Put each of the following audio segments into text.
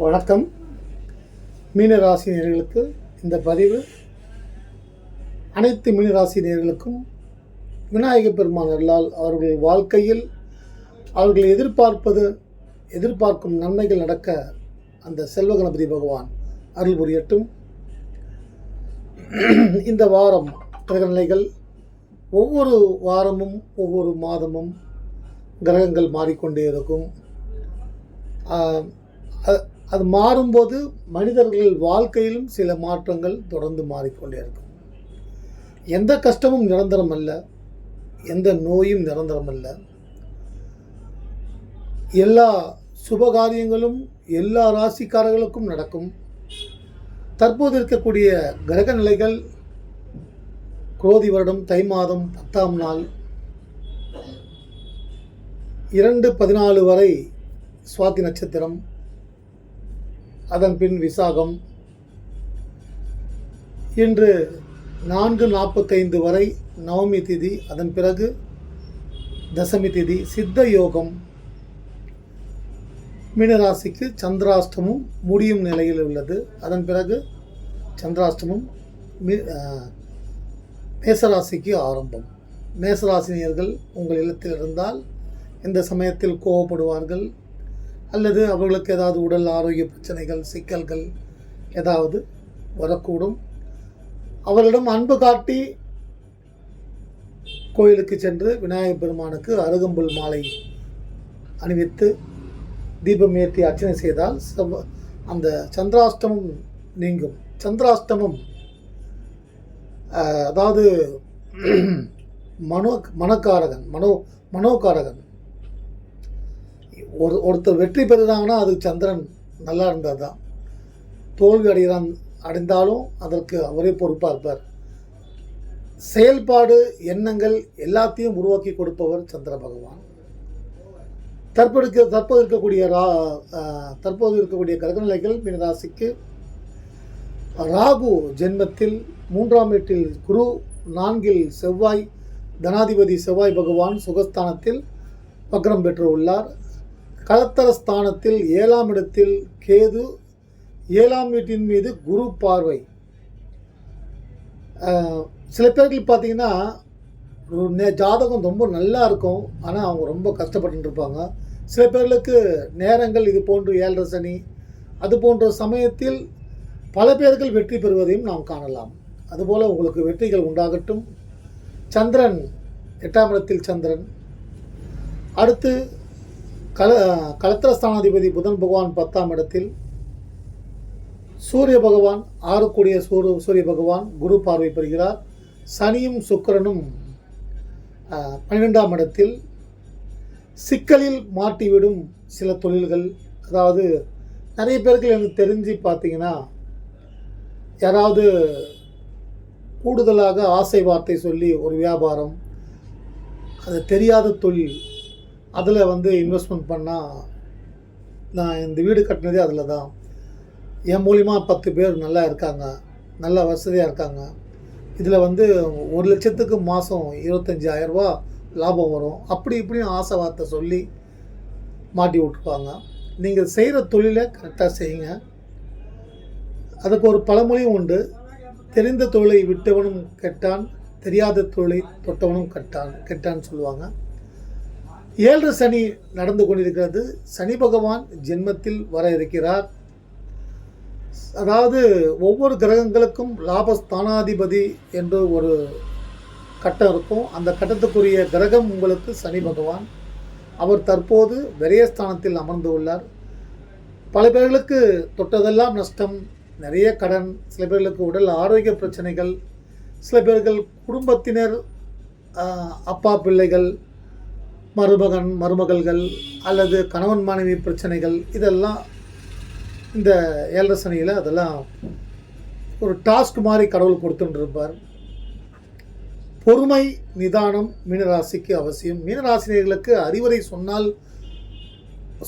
வணக்கம். மீனராசினியர்களுக்கு இந்த பதிவு அனைத்து மீனராசினியர்களுக்கும் விநாயகப் பெருமான் அருளால் அவர்கள் வாழ்க்கையில் அவர்கள் எதிர்பார்ப்பது எதிர்பார்க்கும் நன்மைகள் நடக்க அந்த செல்வ கணபதி பகவான் அருள் புரியட்டும். இந்த வாரம் கிரகநிலைகள் ஒவ்வொரு வாரமும் ஒவ்வொரு மாதமும் கிரகங்கள் மாறிக்கொண்டே இருக்கும். அது மாறும்போது மனிதர்கள் வாழ்க்கையிலும் சில மாற்றங்கள் தொடர்ந்து மாறிக்கொண்டே இருக்கும். எந்த கஷ்டமும் நிரந்தரம் அல்ல எந்த நோயும் நிரந்தரம் அல்ல எல்லா சுபகாரியங்களும் எல்லா ராசிக்காரர்களுக்கும் நடக்கும். தற்போது இருக்கக்கூடிய கிரக நிலைகள் குரோதி வருடம் தை மாதம் பத்தாம் நாள் இரண்டு பதினாலு வரை சுவாதி நட்சத்திரம் அதன் பின் விசாகம். இன்று நான்கு நாற்பத்தைந்து வரை நவமி திதி அதன் பிறகு தசமி திதி சித்த யோகம். மீனராசிக்கு சந்திராஷ்டமும் முடியும் நிலையில் உள்ளது. அதன் பிறகு சந்திராஷ்டமும் மேசராசிக்கு ஆரம்பம். மேசராசினியர்கள் உங்கள் இல்லத்தில் இருந்தால் இந்த சமயத்தில் கோவப்படுவார்கள். அல்லது அவர்களுக்கு ஏதாவது உடல் ஆரோக்கிய பிரச்சனைகள் சிக்கல்கள் ஏதாவது வரக்கூடும். அவரிடம் அன்பு காட்டி கோயிலுக்கு சென்று விநாயகர் பெருமானுக்கு அருகம்புல் மாலை அணிவித்து தீபம் ஏற்றி அர்ச்சனை செய்தால் செவ்வ- அந்த சந்திராஷ்டமம் நீங்கும். சந்திராஷ்டமம் அதாவது மனோ மனக்காரகன் மனோ மனோகாரகன். ஒரு ஒருத்தர் வெற்றி பெறுறாங்கன்னா அது சந்திரன் நல்லா இருந்தால் தான். தோல்வி அடைகிறான் அடைந்தாலும் அதற்கு அவரே பொறுப்பாக இருப்பார். செயல்பாடு எண்ணங்கள் எல்லாத்தையும் உருவாக்கி கொடுப்பவர் சந்திர பகவான். தற்போது தற்போது இருக்கக்கூடிய ரா தற்போது இருக்கக்கூடிய கிரகநிலைகள் மீனராசிக்கு ராகு ஜென்மத்தில் மூன்றாம் வீட்டில் குரு நான்கில் செவ்வாய் தனாதிபதி செவ்வாய் பகவான் சுகஸ்தானத்தில் வக்ரம் பெற்று உள்ளார் கலத்தர ஸ்தானத்தில் ஏழாம் இடத்தில் கேது ஏழாம் வீட்டின் மீது குரு பார்வை. சில பேர்கள் பார்த்தீங்கன்னா ஜாதகம் ரொம்ப நல்லா இருக்கும். ஆனால் அவங்க ரொம்ப கஷ்டப்பட்டு இருப்பாங்க. சில பேர்களுக்கு நேரங்கள் இது போன்று ஏழரை சனி அது போன்ற சமயத்தில் பல பேர்கள் வெற்றி பெறுவதையும் நாம் காணலாம். அதுபோல் உங்களுக்கு வெற்றிகள் உண்டாகட்டும். சந்திரன் எட்டாம் இடத்தில் சந்திரன். அடுத்து கல கலத்திரஸ்தானாதிபதி புதன் பகவான் பத்தாம் இடத்தில் சூரிய பகவான் ஆறுக்குடிய சூரிய சூரிய பகவான் குரு பார்வை பெறுகிறார். சனியும் சுக்கரனும் பன்னிரெண்டாம் இடத்தில் சிக்கலில் மாட்டிவிடும் சில தொழில்கள். அதாவது நிறைய பேருக்கு எனக்கு தெரிஞ்சு பார்த்தீங்கன்னா யாராவது கூடுதலாக ஆசை வார்த்தை சொல்லி ஒரு வியாபாரம் அது தெரியாத தொழில் அதில் வந்து இன்வெஸ்ட்மெண்ட் பண்ணால் நான் இந்த வீடு கட்டினதே அதில் தான். என் மூலிமா பத்து பேர் நல்லா இருக்காங்க. நல்லா வசதியாக இருக்காங்க. இதில் வந்து ஒரு லட்சத்துக்கு மாதம் இருபத்தஞ்சாயிரரூபா லாபம் வரும். அப்படி இப்படின்னு ஆசை வார்த்தை சொல்லி மாட்டி விட்டுருவாங்க. நீங்கள் செய்கிற தொழிலை கரெக்டாக செய்யுங்க. அதுக்கு ஒரு பழமொழியும் உண்டு. தெரிந்த தொழிலை விட்டவனும் கெட்டான் தெரியாத தொழிலை தொட்டவனும் கெட்டான் கெட்டான்னு சொல்லுவாங்க. ஏழு சனி நடந்து கொண்டிருக்கிறது. சனி பகவான் ஜென்மத்தில் வர இருக்கிறார். அதாவது ஒவ்வொரு கிரகங்களுக்கும் லாபஸ்தானாதிபதி என்று ஒரு கட்டம் இருக்கும். அந்த கட்டத்துக்குரிய கிரகம் உங்களுக்கு சனி பகவான். அவர் தற்போது விரயஸ்தானத்தில் அமர்ந்து உள்ளார். பல பேர்களுக்கு தொட்டதெல்லாம் நஷ்டம் நிறைய கடன் சில பேர்களுக்கு உடல் ஆரோக்கிய பிரச்சனைகள் சில பேர்கள் குடும்பத்தினர் அப்பா பிள்ளைகள் மருமகன் மருமகள்கள் அல்லது கணவன் மனைவி பிரச்சனைகள் இதெல்லாம் இந்த ஏழரை சனியில் அதெல்லாம் ஒரு டாஸ்க் மாதிரி கடவுள் கொடுத்துட்டுருப்பார் பொறுமை நிதானம் மீனராசிக்கு அவசியம். மீனராசினியர்களுக்கு அறிவுரை சொன்னால்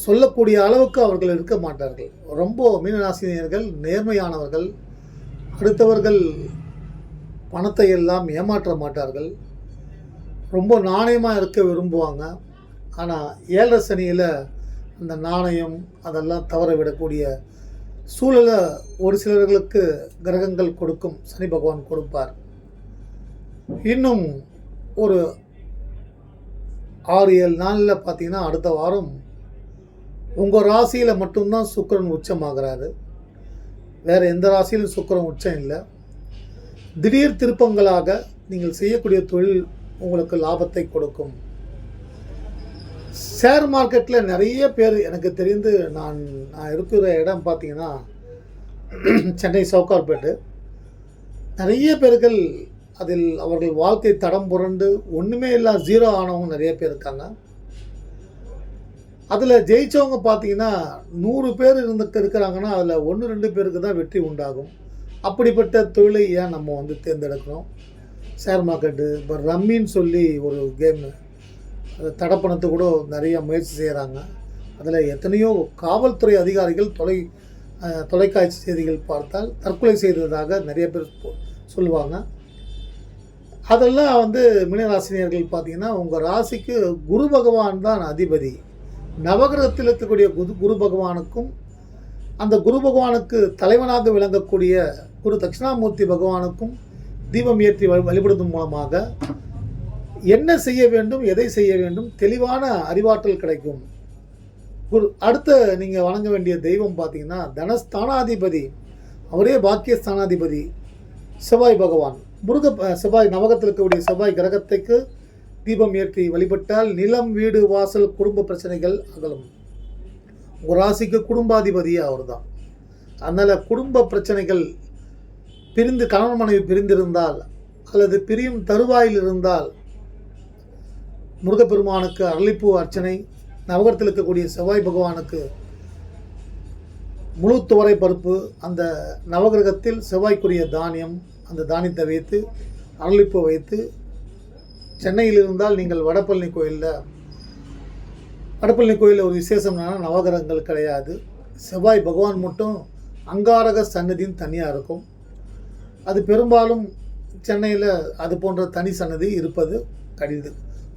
சொல்லக்கூடிய அளவுக்கு அவர்கள் இருக்க மாட்டார்கள். ரொம்ப மீனராசினியர்கள் நேர்மையானவர்கள். அடுத்தவர்கள் பணத்தை எல்லாம் ஏமாற்ற மாட்டார்கள். ரொம்ப நாணயமாக இருக்க விரும்புவாங்க. ஆனால் ஏழரை சனியில் அந்த நாணயம் அதெல்லாம் தவற விடக்கூடிய சூழலை ஒரு சிலர்களுக்கு கிரகங்கள் கொடுக்கும். சனி பகவான் கொடுப்பார். இன்னும் ஒரு ஆறு ஏழு நாளில் பார்த்தீங்கன்னா அடுத்த வாரம் உங்கள் ராசியில் மட்டும்தான் சுக்கிரன் உச்சமாகிறாரு. வேறு எந்த ராசியிலும் சுக்கிரன் உச்சம் இல்லை. திடீர் திருப்பங்களாக நீங்கள் செய்யக்கூடிய தொழில் உங்களுக்கு லாபத்தை கொடுக்கும். ஷேர் மார்க்கெட்டில் நிறைய பேர் எனக்கு தெரிந்து நான் நான் இருக்கிற இடம் பார்த்தீங்கன்னா சென்னை சவுகார்பேட்டு நிறைய பேர்கள் அதில் அவர்கள் வாழ்க்கை தடம் புரண்டு ஒன்றுமே இல்லா ஜீரோ ஆனவங்க நிறைய பேர் இருக்காங்க. அதில் ஜெயித்தவங்க பார்த்தீங்கன்னா நூறு பேர் இருந்து இருக்கிறாங்கன்னா அதில் ஒன்று ரெண்டு பேருக்கு தான் வெற்றி உண்டாகும். அப்படிப்பட்ட தொழிலை ஏன் நம்ம வந்து தேர்ந்தெடுக்கிறோம்? ஷேர் மார்க்கெட்டு இப்போ ரம்மின்னு சொல்லி ஒரு கேமு அதை தடை கூட நிறைய முயற்சி செய்கிறாங்க அதில் எத்தனையோ காவல்துறை அதிகாரிகள் தொலை தொலைக்காட்சி செய்திகள் பார்த்தால் தற்கொலை செய்ததாக நிறைய பேர் சொல்லுவாங்க. அதெல்லாம் வந்து மீனராசினியர்கள் பார்த்தீங்கன்னா உங்கள் ராசிக்கு குரு பகவான் தான் அதிபதி. நவகிரகத்தில் இருக்கக்கூடிய குரு குரு பகவானுக்கும் அந்த குரு பகவானுக்கு தலைவனாக விளங்கக்கூடிய குரு தட்சிணாமூர்த்தி பகவானுக்கும் தீபம் ஏற்றி வழி- வழிபடுவதன் மூலமாக என்ன செய்ய வேண்டும் எதை செய்ய வேண்டும் தெளிவான அறிவாற்றல் கிடைக்கும். குரு அடுத்த நீங்கள் வணங்க வேண்டிய தெய்வம் பார்த்தீங்கன்னா தனஸ்தானாதிபதி. அவரே பாக்கியஸ்தானாதிபதி செவ்வாய் பகவான். முருக செவ்வாய் நவகத்தில் இருக்கக்கூடிய செவ்வாய் கிரகத்துக்கு தீபம் ஏற்றி வழிபட்டால் நிலம் வீடு வாசல் குடும்ப பிரச்சனைகள் அகலும். ஒரு ராசிக்கு குடும்பாதிபதியே அவர் தான் அதனால் குடும்ப பிரச்சனைகள் பிரிந்து கணவன் மனைவி பிரிந்திருந்தால் அல்லது பிரியும் தருவாயில் இருந்தால் முருகப்பெருமானுக்கு அரளிப்பூ அர்ச்சனை நவகரத்தில் இருக்கக்கூடிய செவ்வாய் பகவானுக்கு முழு துவரை பருப்பு அந்த நவகிரகத்தில் செவ்வாய்க்குரிய தானியம் அந்த தானியத்தை வைத்து அரளிப்பூ வைத்து சென்னையில் இருந்தால் நீங்கள் வடபழனி கோயிலில் வடபழனி கோயிலில் ஒரு விசேஷம்னா நவகிரகங்கள் கிடையாது. செவ்வாய் பகவான் மட்டும் அங்காரக சன்னதின்னு தனியாக இருக்கும். அது பெரும்பாலும் சென்னையில் அது போன்ற தனி சன்னதி இருப்பது கடிது.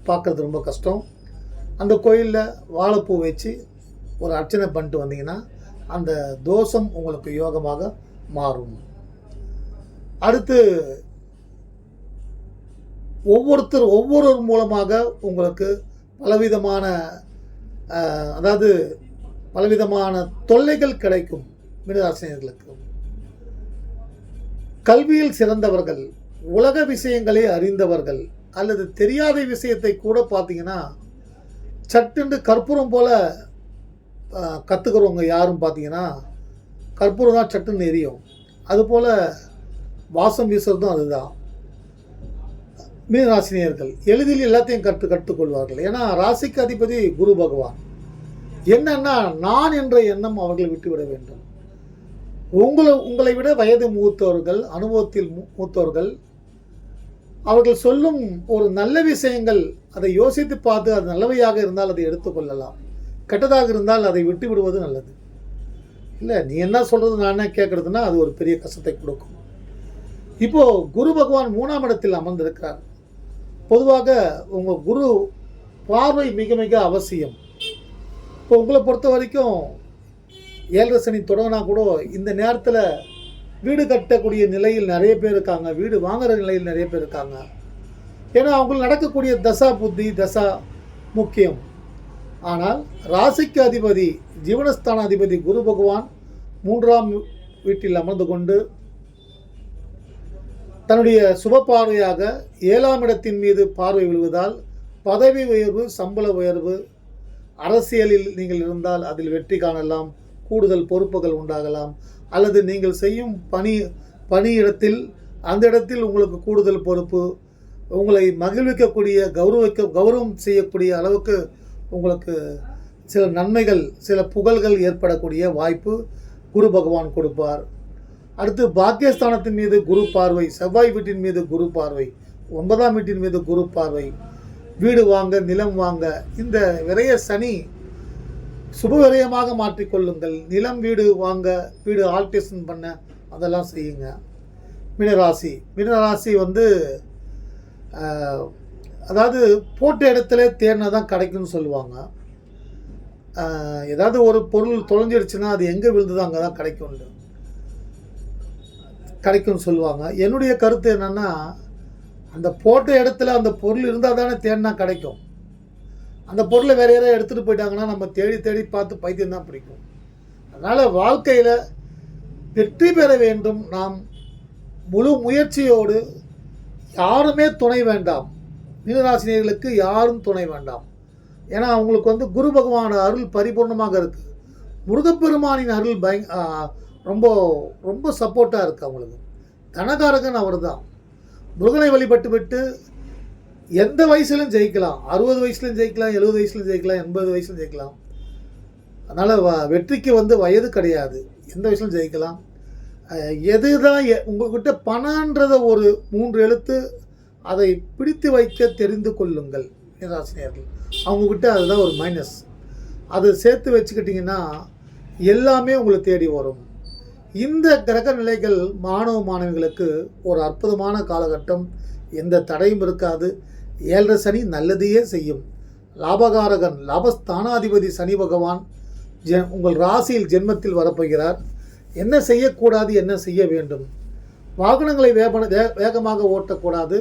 பார்க்கறது ரொம்ப கஷ்டம். அந்த கோயிலில் வாழைப்பூ வச்சு ஒரு அர்ச்சனை பண்ணிட்டு வந்தீங்கன்னா அந்த தோஷம் உங்களுக்கு யோகமாக மாறும். அடுத்து ஒவ்வொருத்தர் ஒவ்வொருவர் மூலமாக உங்களுக்கு பலவிதமான அதாவது பலவிதமான தொல்லைகள் கிடைக்கும். மிருகாசிரியர்களுக்கு கல்வியில் சிறந்தவர்கள் உலக விஷயங்களை அறிந்தவர்கள் அல்லது தெரியாத விஷயத்தை கூட பார்த்தீங்கன்னா சட்டுண்டு கற்பூரம் போல் கற்றுக்கிறவங்க யாரும் பார்த்தீங்கன்னா கற்பூரம் தான் சட்டுன்னு எரியும். அதுபோல் வாசம் வீசுறதும் அதுதான். மீனராசினியர்கள் எளிதில் எல்லாத்தையும் கற்று கற்றுக்கொள்வார்கள். ஏன்னா ராசிக்கு அதிபதி குரு பகவான். என்னன்னா நான் என்ற எண்ணம் அவர்கள் விட்டுவிட வேண்டும். உங்களை உங்களை விட வயது மூத்தவர்கள் அனுபவத்தில் மூ- மூத்தவர்கள் அவர்கள் சொல்லும் ஒரு நல்ல விஷயங்கள் அதை யோசித்து பார்த்து அது நல்லவையாக இருந்தால் அதை எடுத்துக்கொள்ளலாம் கெட்டதாக இருந்தால் அதை விட்டு விடுவது நல்லது. இல்லை நீ என்ன சொல்கிறது நான் என்ன கேட்குறதுன்னா அது ஒரு பெரிய கஷ்டத்தை கொடுக்கும். இப்போது குரு பகவான் மூணாம் இடத்தில் அமர்ந்திருக்கிறார். பொதுவாக உங்கள் குரு பார்வை மிக மிக அவசியம். இப்போ உங்களை பொறுத்த வரைக்கும் ஏழரை சனி தொடங்கினா கூட இந்த நேரத்தில் வீடு கட்டக்கூடிய நிலையில் நிறைய பேர் இருக்காங்க. வீடு வாங்குகிற நிலையில் நிறைய பேர் இருக்காங்க. ஏன்னா அவங்களுக்கு நடக்கக்கூடிய தசா புத்தி தசா முக்கியம். ஆனால் ராசிக்கு அதிபதி ஜீவனஸ்தான அதிபதி குரு பகவான் மூன்றாம் வீட்டில் அமர்ந்து கொண்டு தன்னுடைய சுப பார்வையாக ஏழாம் இடத்தின் மீது பார்வை விழுவதால் பதவி உயர்வு சம்பள உயர்வு அரசியலில் நீங்கள் இருந்தால் அதில் வெற்றி காணலாம். கூடுதல் பொறுப்புகள் உண்டாகலாம். அல்லது நீங்கள் செய்யும் பணி பணியிடத்தில் அந்த இடத்தில் உங்களுக்கு கூடுதல் பொறுப்பு உங்களை மகிழ்விக்கக்கூடிய கௌரவிக்க கௌரவம் செய்யக்கூடிய அளவுக்கு உங்களுக்கு சில நன்மைகள் சில புகழ்கள் ஏற்படக்கூடிய வாய்ப்பு குரு பகவான் கொடுப்பார். அடுத்து பாக்கியஸ்தானத்தின் மீது குரு பார்வை செவ்வாய் வீட்டின் மீது குரு பார்வை ஒன்பதாம் வீட்டின் மீது குரு பார்வை. வீடு வாங்க நிலம் வாங்க இந்த விரைய சனி சுபவிரயமாக மாற்றிக்கொள்ளுங்கள். நிலம் வீடு வாங்க வீடு ஆல்டேஷன் பண்ண அதெல்லாம் செய்யுங்க. மீனராசி. மீனராசி வந்து அதாவது போட்ட இடத்துல தேடினா தான் கிடைக்கும்னு சொல்லுவாங்க. ஏதாவது ஒரு பொருள் தொலைஞ்சிடுச்சுன்னா அது எங்கே விழுந்ததோ அங்கே தான் கிடைக்கும் கிடைக்கும்னு சொல்லுவாங்க. என்னுடைய கருத்து என்னென்னா அந்த போட்ட இடத்துல அந்த பொருள் இருந்தால் தானே தேடினா கிடைக்கும். அந்த பொருளை வேற யாராவது எடுத்துகிட்டு போயிட்டாங்கன்னா நம்ம தேடி தேடி பார்த்து பைத்தியம் தான் பிடிக்கும். அதனால் வாழ்க்கையில் வெற்றி பெற வேண்டும். நாம் முழு முயற்சியோடு யாருமே துணை வேண்டாம். மீனராசினியர்களுக்கு யாரும் துணை வேண்டாம். ஏன்னா அவங்களுக்கு வந்து குரு பகவான அருள் பரிபூர்ணமாக இருக்குது முருகப்பெருமானின் அருள் பய ரொம்ப ரொம்ப சப்போர்ட்டாக இருக்குது அவங்களுக்கு. தனகாரகன் அவர் தான் முருகனை வழிபட்டு விட்டு எந்த வயசுலையும் ஜெயிக்கலாம். அறுபது வயசுலையும் ஜெயிக்கலாம் எழுபது வயசுலையும் ஜெயிக்கலாம் எண்பது வயசுலையும் ஜெயிக்கலாம். அதனால் வ வெற்றிக்கு வந்து வயது கிடையாது. எந்த வயசுலையும் ஜெயிக்கலாம். எது தான் உங்கள்கிட்ட பணன்றத ஒரு மூன்று எழுத்து அதை பிடித்து வைக்க தெரிந்து கொள்ளுங்கள் பேராசிரியர்கள். அவங்கக்கிட்ட அதுதான் ஒரு மைனஸ் அதை சேர்த்து வச்சுக்கிட்டிங்கன்னா எல்லாமே உங்களை தேடி வரும். இந்த கிரக நிலைகள் மாணவ மாணவிகளுக்கு ஒரு அற்புதமான காலகட்டம். எந்த தடையும் இருக்காது. ஏழரை சனி நல்லதையே செய்யும். லாபகாரகன் லாபஸ்தானாதிபதி சனி பகவான் ஜெ உங்கள் ராசியில் ஜென்மத்தில் வரப்போகிறார். என்ன செய்யக்கூடாது என்ன செய்ய வேண்டும்? வாகனங்களை வேபன வே வேகமாக ஓட்டக்கூடாது.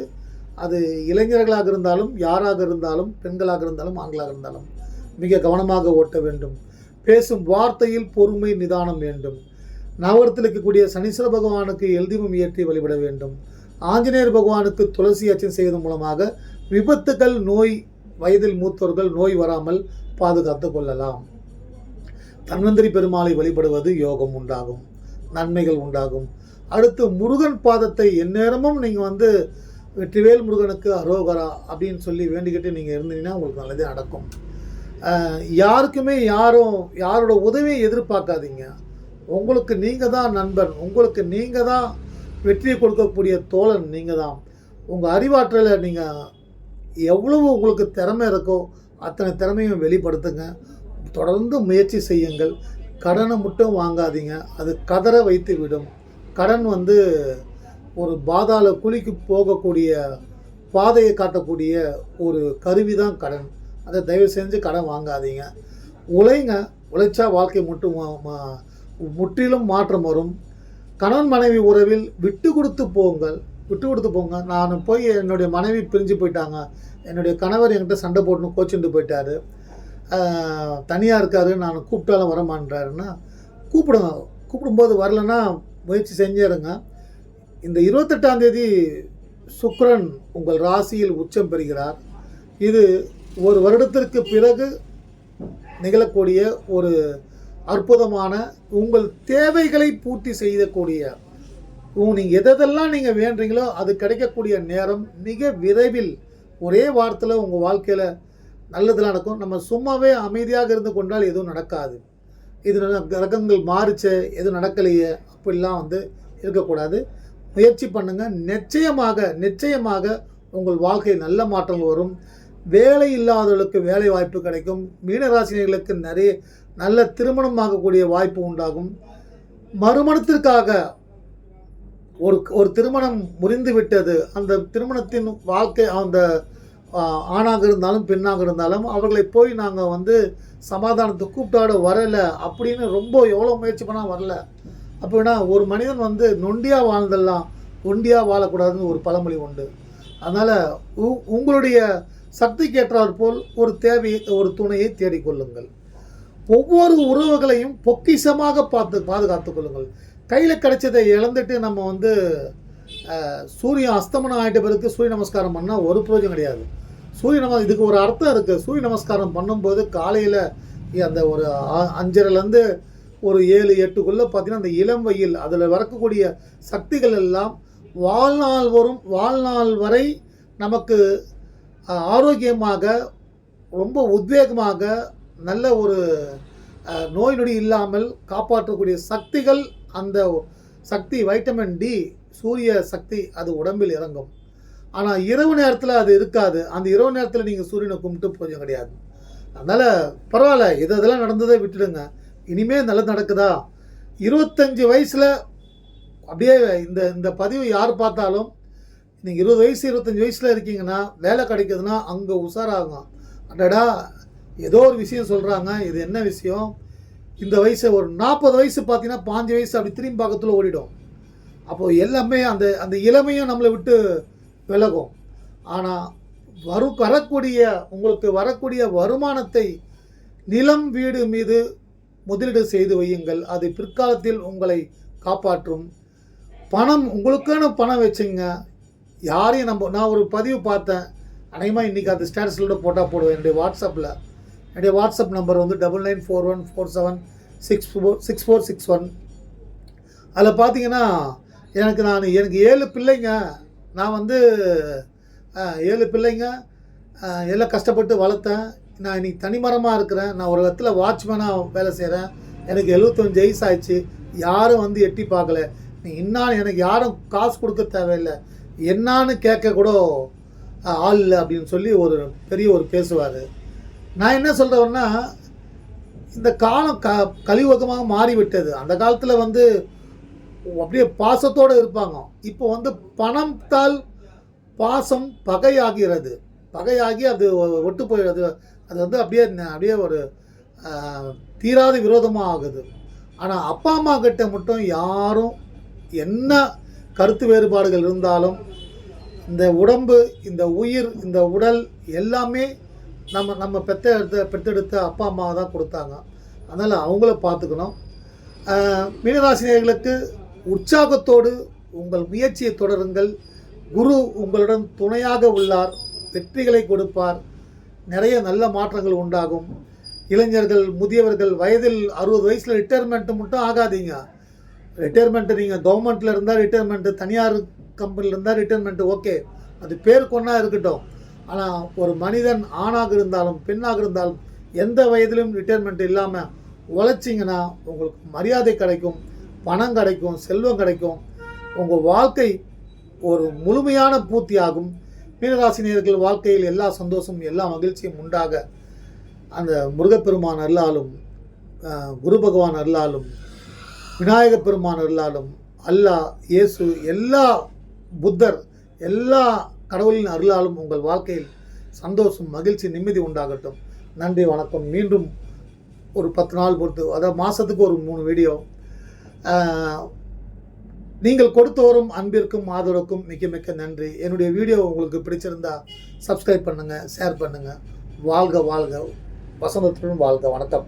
அது இளைஞர்களாக இருந்தாலும் யாராக இருந்தாலும் பெண்களாக இருந்தாலும் ஆண்களாக இருந்தாலும் மிக கவனமாக ஓட்ட வேண்டும். பேசும் வார்த்தையில் பொறுமை நிதானம் வேண்டும். நவரத்தில் இருக்கக்கூடிய சனீஸ்வர பகவானுக்கு எழுதிமம் இயற்றி வழிபட வேண்டும். ஆஞ்சநேயர் பகவானுக்கு துளசி அச்சம் செய்வதன் மூலமாக விபத்துகள் நோய் வயதில் மூத்தோர்கள் நோய் வராமல் பாதுகாத்து கொள்ளலாம். தன்வந்திரி பெருமாளை வழிபடுவது யோகம் உண்டாகும் நன்மைகள் உண்டாகும். அடுத்து முருகன் பாதத்தை எந்நேரமும் நீங்கள் வந்து வெற்றிவேல் முருகனுக்கு அரோகரா அப்படின்னு சொல்லி வேண்டிக்கிட்டு நீங்கள் இருந்தீங்கன்னா உங்களுக்கு நல்லதே நடக்கும். யாருக்குமே யாரும் யாரோட உதவியை எதிர்பார்க்காதீங்க. உங்களுக்கு நீங்கள் தான் நண்பன் உங்களுக்கு நீங்கள் தான் வெற்றியை கொடுக்கக்கூடிய தோழன் நீங்கள் தான். உங்கள் அறிவாற்றலை நீங்கள் எவ்வளவு உங்களுக்கு திறமை இருக்கோ அத்தனை திறமையும் வெளிப்படுத்துங்க. தொடர்ந்து முயற்சி செய்யுங்கள். கடனை மட்டும் வாங்காதீங்க. அது கதற வைத்து விடும். கடன் வந்து ஒரு பாதாள குழிக்கு போகக்கூடிய பாதையை காட்டக்கூடிய ஒரு கருவி தான் கடன். அதை தயவு செஞ்சு கடன் வாங்காதீங்க. உழைங்க. உழைச்சா வாழ்க்கை மட்டும் முற்றிலும் மாற்றம் வரும். கணவன் மனைவி உறவில் விட்டு கொடுத்து போங்கள். விட்டு கொடுத்து போங்க. நான் போய் என்னுடைய மனைவி பிரிஞ்சு போயிட்டாங்க. என்னுடைய கணவர் என்கிட்ட சண்டை போட்டுன்னு கோச்சுட்டு போயிட்டாரு. தனியாக இருக்காரு. நான் கூப்பிட்டாலும் வரமான்றாருன்னா கூப்பிடுங்க. கூப்பிடும்போது வரலன்னா முயற்சி செஞ்சிருங்க. இந்த இருபத்தெட்டாம் தேதி சுக்ரன் உங்கள் ராசியில் உச்சம் பெறுகிறார். இது ஒரு வருடத்திற்கு பிறகு நிகழக்கூடிய ஒரு அற்புதமான உங்கள் தேவைகளை பூர்த்தி செய்யக்கூடிய உங்க நீங்கள் எதெல்லாம் நீங்கள் வேண்டுறீங்களோ அது கிடைக்கக்கூடிய நேரம் மிக விரைவில் ஒரே வாரத்தில் உங்கள் வாழ்க்கையில் நல்லதெல்லாம் நடக்கும். நம்ம சும்மாவே அமைதியாக இருந்து கொண்டால் எதுவும் நடக்காது. இது கிரகங்கள் மாறிச்சே எதுவும் நடக்கலையே அப்படிலாம் வந்து இருக்கக்கூடாது. முயற்சி பண்ணுங்கள் நிச்சயமாக நிச்சயமாக உங்கள் வாழ்க்கை நல்ல மாற்றங்கள் வரும். வேலை இல்லாதவர்களுக்கு வேலை வாய்ப்பு கிடைக்கும். மீனராசினியர்களுக்கு நிறைய நல்ல திருமணமாகக்கூடிய வாய்ப்பு உண்டாகும். மறுமணத்திற்காக ஒரு ஒரு திருமணம் முறிந்து விட்டது. அந்த திருமணத்தின் வாழ்க்கை அந்த ஆணாக இருந்தாலும் பெண்ணாக இருந்தாலும் அவர்களை போய் நாங்கள் வந்து சமாதானத்தை கூப்பிட்டாட வரலை அப்படின்னு ரொம்ப எவ்வளோ முயற்சி பண்ணால் வரல. அப்படின்னா ஒரு மனிதன் வந்து நொண்டியாக வாழ்ந்தெல்லாம் ஒண்டியாக வாழக்கூடாதுன்னு ஒரு பழமொழி உண்டு. அதனால் உங்களுடைய சக்திக்கேற்றாற் போல் ஒரு தேவையை ஒரு துணையை தேடிக்கொள்ளுங்கள். ஒவ்வொரு உறவுகளையும் பொக்கிஷமாக பார்த்து பாதுகாத்துக் கொள்ளுங்கள். கையில் கிடைச்சதை இழந்துட்டு நம்ம வந்து சூரியன் அஸ்தமனம் ஆகிட்ட பிறகு சூரிய நமஸ்காரம் பண்ணால் ஒரு பிரயோஜனம் கிடையாது. சூரிய நம இதுக்கு ஒரு அர்த்தம் இருக்குது சூரிய நமஸ்காரம் பண்ணும்போது காலையில் அந்த ஒரு அஞ்சரைலேருந்து ஒரு ஏழு எட்டுக்குள்ளே பார்த்தீங்கன்னா அந்த இளம் வெயில் அதில் வரக்கூடிய சக்திகள் எல்லாம் வாழ்நாள் வரும் வாழ்நாள் வரை நமக்கு ஆரோக்கியமாக ரொம்ப உத்வேகமாக நல்ல ஒரு நோய் நொடி இல்லாமல் காப்பாற்றக்கூடிய சக்திகள் அந்த சக்தி வைட்டமின் டி சூரிய சக்தி அது உடம்பில் இறங்கும். ஆனால் இரவு நேரத்தில் அது இருக்காது. அந்த இரவு நேரத்தில் நீங்கள் சூரியனை கும்பிட்டு பூஜை கிடையாது. அதனால் பரவாயில்ல. இது இதெல்லாம் நடந்ததை விட்டுடுங்க. இனிமேல் நல்லது நடக்குதா? இருபத்தஞ்சி வயசில் அப்படியே இந்த இந்த பதிவு யார் பார்த்தாலும் நீங்கள் இருபது வயசு இருபத்தஞ்சி வயசில் இருக்கீங்கன்னா வேலை கிடைக்குதுன்னா அங்கே உஷாராகும் அடடா ஏதோ ஒரு விஷயம் சொல்கிறாங்க இது என்ன விஷயம்? இந்த வயசு ஒரு நாற்பது வயசு பார்த்தீங்கன்னா பாஞ்சு வயசு அப்படி திரும்பி பக்கத்தில் ஓடிடும். அப்போது எல்லாமே அந்த அந்த இளமையும் நம்மளை விட்டு விலகும். ஆனால் வரு வரக்கூடிய உங்களுக்கு வரக்கூடிய வருமானத்தை நிலம் வீடு மீது முதலீடு செய்து வையுங்கள். அது பிற்காலத்தில் உங்களை காப்பாற்றும். பணம் உங்களுக்கான பணம் வச்சுங்க. யாரையும் நம்ம நான் ஒரு பதிவு பார்த்தேன். அநேகமாக இன்றைக்கி அந்த ஸ்டேட்டஸில் போட்டால் போடுவேன். என்னுடைய வாட்ஸ்அப்பில் என்னுடைய வாட்ஸ்அப் நம்பர் வந்து double nine four one four seven six four six four six one. அதில் பார்த்தீங்கன்னா எனக்கு நான் எனக்கு ஏழு பிள்ளைங்க. நான் வந்து ஏழு பிள்ளைங்க. எல்லாம் கஷ்டப்பட்டு வளர்த்தேன். நான் இன்னைக்கு தனிமரமாக இருக்கிறேன். நான் ஒரு இடத்துல வாட்ச்மேனாக வேலை செய்கிறேன் எனக்கு எழுபத்தஞ்சு வயசு ஆயிடுச்சு. யாரும் வந்து எட்டி பார்க்கல. நீ இன்னும் எனக்கு யாரும் காசு கொடுக்க தேவையில்லை. என்னான்னு கேட்க கூட ஆள் இல்லை அப்படின்னு சொல்லி ஒரு பெரிய ஒரு பேசுவார். நான் என்ன சொல்கிறேன்னா இந்த காலம் க கலியுகமாக மாறிவிட்டது. அந்த காலத்தில் வந்து அப்படியே பாசத்தோடு இருப்பாங்க. இப்போ வந்து பணத்தால் பாசம் பகையாகிறது. பகையாகி அது ஒட்டு போய் அது வந்து அப்படியே அப்படியே ஒரு தீராத விரோதமாக ஆகுது. ஆனால் அப்பா அம்மா கிட்ட மட்டும் யாரும் என்ன கருத்து வேறுபாடுகள் இருந்தாலும் இந்த உடம்பு இந்த உயிர் இந்த உடல் எல்லாமே நம்ம நம்ம பெத்த எடுத்த பெற்றெடுத்த அப்பா அம்மா தான் கொடுத்தாங்க. அதனால் அவங்கள பார்த்துக்கணும். மீனராசினியர்களுக்கு உற்சாகத்தோடு உங்கள் முயற்சியை தொடருங்கள். குரு உங்களுடன் துணையாக உள்ளார். வெற்றிகளை கொடுப்பார். நிறைய நல்ல மாற்றங்கள் உண்டாகும். இளைஞர்கள் முதியவர்கள் வயதில் அறுபது வயசில் ரிட்டையர்மெண்ட்டு மட்டும் ஆகாதீங்க. ரிட்டையர்மெண்ட்டு நீங்கள் கவர்மெண்ட்டில் இருந்தால் ரிட்டையர்மெண்ட்டு தனியார் கம்பெனியில் இருந்தால் ரிட்டையர்மெண்ட்டு ஓகே அது பேர் கொண்டா இருக்கட்டும். ஆனால் ஒரு மனிதன் ஆணாக இருந்தாலும் பெண்ணாக இருந்தாலும் எந்த வயதிலும் ரிட்டையர்மெண்ட் இல்லாமல் உழைச்சிங்கன்னா உங்களுக்கு மரியாதை கிடைக்கும் பணம் கிடைக்கும் செல்வம் கிடைக்கும். உங்கள் வாழ்க்கை ஒரு முழுமையான பூர்த்தியாகும். மீனராசினியர்கள் வாழ்க்கையில் எல்லா சந்தோஷமும் எல்லா மகிழ்ச்சியும் உண்டாக அந்த முருகப்பெருமான் அருளாலும் குரு பகவான் அருளாலும் விநாயகப் பெருமான் அருளாலும் அல்லாஹ் இயேசு எல்லா புத்தர் எல்லா கடவுளின் அருளாலும் உங்கள் வாழ்க்கையில் சந்தோஷம் மகிழ்ச்சி நிம்மதி உண்டாகட்டும். நன்றி வணக்கம். மீண்டும் ஒரு பத்து நாள் பொறுத்து அதாவது மாதத்துக்கு ஒரு மூணு வீடியோ நீங்கள் கொடுத்து வரும் அன்பிற்கும் ஆதரவுக்கும் மிக்க மிக்க நன்றி. என்னுடைய வீடியோ உங்களுக்கு பிடிச்சிருந்தா சப்ஸ்கிரைப் பண்ணுங்கள் ஷேர் பண்ணுங்கள் வாழ்க வாழ்க. வசந்தத்துடன் வாழ்க. வணக்கம்.